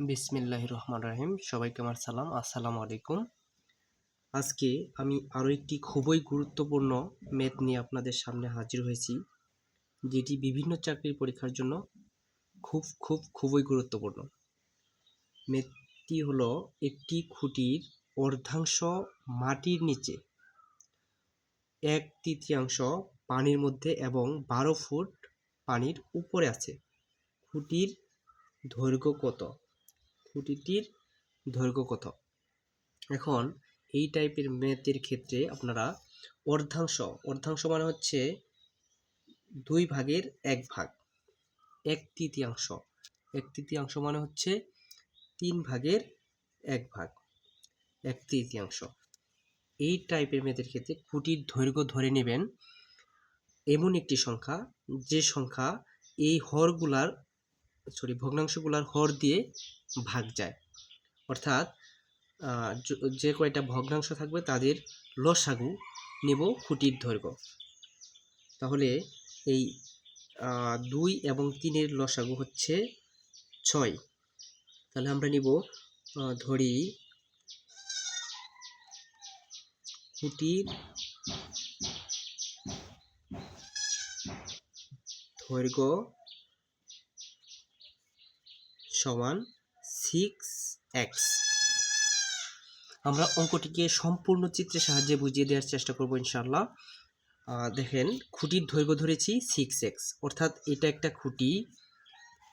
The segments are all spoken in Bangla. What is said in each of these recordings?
বিসমিল্লাহ রহমান রাহিম। সবাইকে আমার সালাম। আসসালামু আলাইকুম। আজকে আমি আরও একটি খুবই গুরুত্বপূর্ণ ম্যাথ নিয়ে আপনাদের সামনে হাজির হয়েছি, যেটি বিভিন্ন চাকরির পরীক্ষার জন্য খুব খুব, খুবই গুরুত্বপূর্ণ। ম্যাথটি হলো একটি খুঁটির অর্ধাংশ মাটির নিচে, এক তৃতীয়াংশ পানির মধ্যে এবং বারো ফুট পানির উপরে আছে। খুঁটির দৈর্ঘ্য কত? খুঁটিটির দৈর্ঘ্য কত? এখন এই টাইপের ম্যাথের ক্ষেত্রে আপনারা অর্ধাংশ অর্ধাংশ মানে হচ্ছে দুই ভাগের এক ভাগ, এক তৃতীয়াংশ। এক তৃতীয়াংশ মানে হচ্ছে তিন ভাগের এক ভাগ, এক তৃতীয়াংশ। এই টাইপের ম্যাথের ক্ষেত্রে খুঁটির দৈর্ঘ্য ধরে নেবেন এমন একটি সংখ্যা, যে সংখ্যা এই হরগুলার সরি, ভগ্নাংশগুলার হর দিয়ে ভাগ যায়। অর্থাৎ য- কয়টা ভগ্নাংশ থাকবে তাদের লসাগু নেব খুঁটির দৈর্ঘ্য। তাহলে এই দুই এবং তিনের লসাগু হচ্ছে ছয়। তাহলে আমরা নিব ধরি খুঁটির দৈর্ঘ্য সমান সিক্স এক্স আমরা অঙ্কটিকে সম্পূর্ণ চিত্রের সাহায্যে বুঝিয়ে দেওয়ার চেষ্টা করব ইনশাল্লাহ দেখেন, খুঁটির দৈর্ঘ্য ধরেছি সিক্স এক্স অর্থাৎ এটা একটা খুঁটি।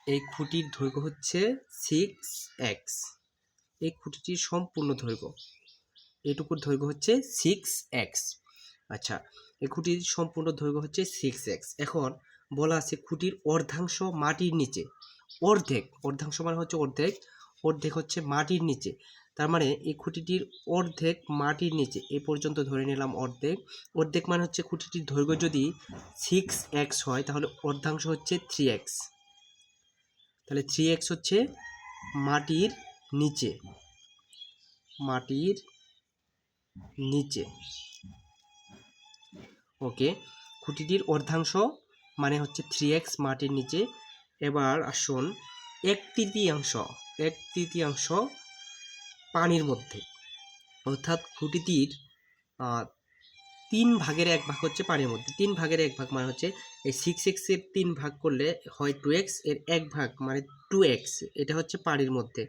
এই খুঁটির দৈর্ঘ্য হচ্ছে সিক্স এক্স এই খুঁটিটির সম্পূর্ণ দৈর্ঘ্য। এটুকুর দৈর্ঘ্য হচ্ছে সিক্স এক্স আচ্ছা এই খুঁটির সম্পূর্ণ দৈর্ঘ্য হচ্ছে সিক্স এক্স এখন বলা আছে খুঁটির অর্ধাংশ মাটির নিচে। অর্ধেক, অর্ধাংশ মানে হচ্ছে অর্ধেক অর্ধেক হচ্ছে মাটির নিচে। তার মানে এই খুঁটিটির অর্ধেক মাটির নিচে, এ পর্যন্ত ধরে নিলাম অর্ধেক। অর্ধেক মানে হচ্ছে খুঁটিটির দৈর্ঘ্য যদি সিক্স এক্স হয়, তাহলে অর্ধাংশ হচ্ছে থ্রি এক্স তাহলে থ্রি এক্স হচ্ছে মাটির নিচে। মাটির নিচে। ওকে, খুঁটিটির অর্ধাংশ মানে হচ্ছে থ্রি এক্স মাটির নিচে। এবার আসুন, এক তৃতীয়াংশ এক তৃতীয়াংশ পানির মধ্যে, অর্থাৎ খুঁটিটির তিন ভাগের এক ভাগ হচ্ছে পানির মধ্যে। তিন ভাগের এক ভাগ মানে হচ্ছে এই সিক্স এক্সের তিন ভাগ করলে হয় টু এক্সের এক ভাগ মানে টু এক্স এটা হচ্ছে পানির মধ্যে।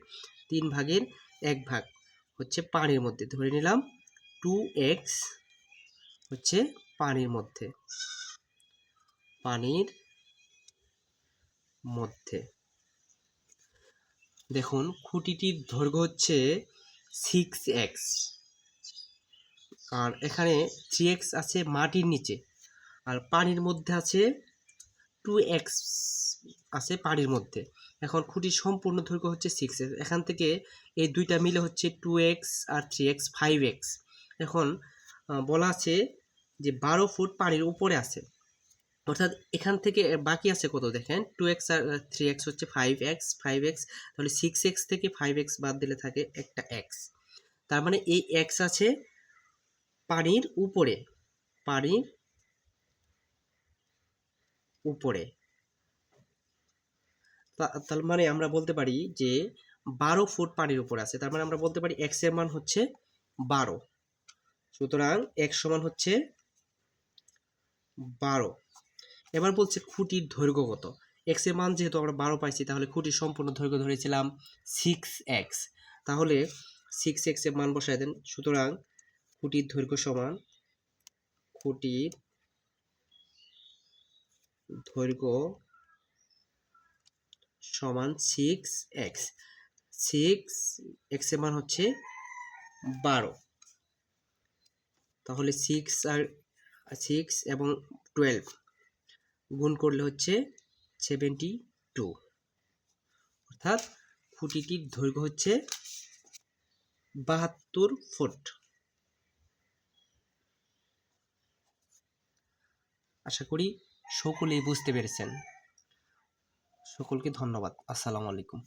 তিন ভাগের এক ভাগ হচ্ছে পানির মধ্যে। ধরে নিলাম টু এক্স হচ্ছে পানির মধ্যে। পানির মধ্যে। দেখুন, খুঁটিটির দৈর্ঘ্য হচ্ছে সিক্স এক্স আর এখানে থ্রি এক্স আছে মাটির নিচে, আর পানির মধ্যে আছে টু এক্স আছে পানির মধ্যে। এখন খুঁটির সম্পূর্ণ দৈর্ঘ্য হচ্ছে সিক্স এক্স এখান থেকে এই দুইটা মিলে হচ্ছে টু এক্স আর থ্রি এক্স ফাইভ এক্স এখন বলা আছে যে বারো ফুট পানির উপরে আছে। অর্থাৎ এখান থেকে বাকি আছে কত দেখেন? টু এক্স আর থ্রি এক্স হচ্ছে ফাইভ এক্স ফাইভ এক্স তাহলে সিক্স এক্স থেকে ফাইভ এক্স বাদ দিলে থাকে একটা এক্স তার মানে এই এক্স আছে পানির উপরে পানির উপরে। তার মানে আমরা বলতে পারি যে বারো ফুট পানির উপরে আছে, তার মানে আমরা বলতে পারি এক্সের মান হচ্ছে বারো। সুতরাং এক্স সমান হচ্ছে বারো। এবার বলছে খুঁটির দৈর্ঘ্য কত? এক্সের মান যেহেতু আমরা বারো পাইছি, তাহলে খুঁটির সম্পূর্ণ দৈর্ঘ্য ধরেছিলাম সিক্স এক্স তাহলে সিক্স এক্সের মান বসায় দেন, সুতরাং খুঁটির দৈর্ঘ্য সমান খুঁটির দৈর্ঘ্য সমান সিক্স এক্স সিক্স এক্সের মান হচ্ছে বারো। তাহলে সিক্স আর সিক্স এবং টুয়েলভ গুণ করলে হচ্ছে সেভেন্টি টু অর্থাৎ খুঁটিটির দৈর্ঘ্য হচ্ছে বাহাত্তর ফুট। আশা করি সকলেই বুঝতে পেরেছেন। সকলকে ধন্যবাদ। আসসালামু আলাইকুম।